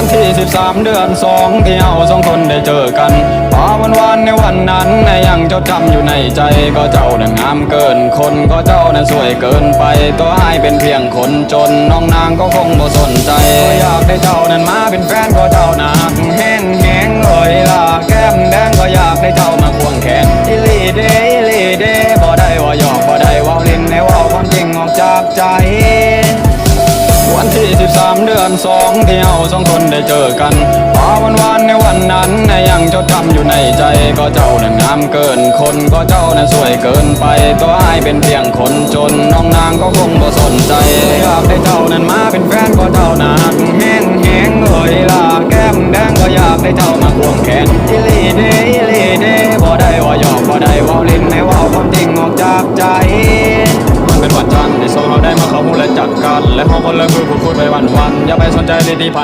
วันที่ 13 เดือนสองที่เราสองคนได้เจอกันพอวันวานในวันนั้นยังจดจำอยู่ในใจก็เจ้าน่ะงามเกินคนก็เจ้าน่ะสวยเกินไป ตัวอายเป็นเพียงคนจนน้องนางก็คงบ่สนใจก็อยากได้เจ้านั้นมาเป็นแฟนก็เจ้านักแห้งแห้งเอ่ยล่ะแก้มแดงก็อยากได้เจ้ามาควงแขนอิลีเดอิลีเดบ่ได้ว่าหยอกบ่ได้ว่าเล่นในว่าความจริงออกจากใจ วันที่13เดือนสองที่เราสองคนได้เจอกันพอวันวานในวันนั้นยังจดจำอยู่ในใจก็เจ้าน่ะงามเกินคนก็เจ้าน่ะสวยเกินไปตัวอายเป็นเพียงคนจนน้องนางก็คงบ่สนใจอยากได้เจ้านั้นมาเป็นแฟนก็เจ้าหนักแห้งแห้งเอ่ยล่ะแก้มแดงก็อยากได้เจ้ามาควงแขนอิลีเดอิลีเดบ่ได้ว่าหยอกบ่ได้ และจัดกันและห้องคนละคือผู้พูดไปวันวันอย่าไปสนใจเลยที่ผ่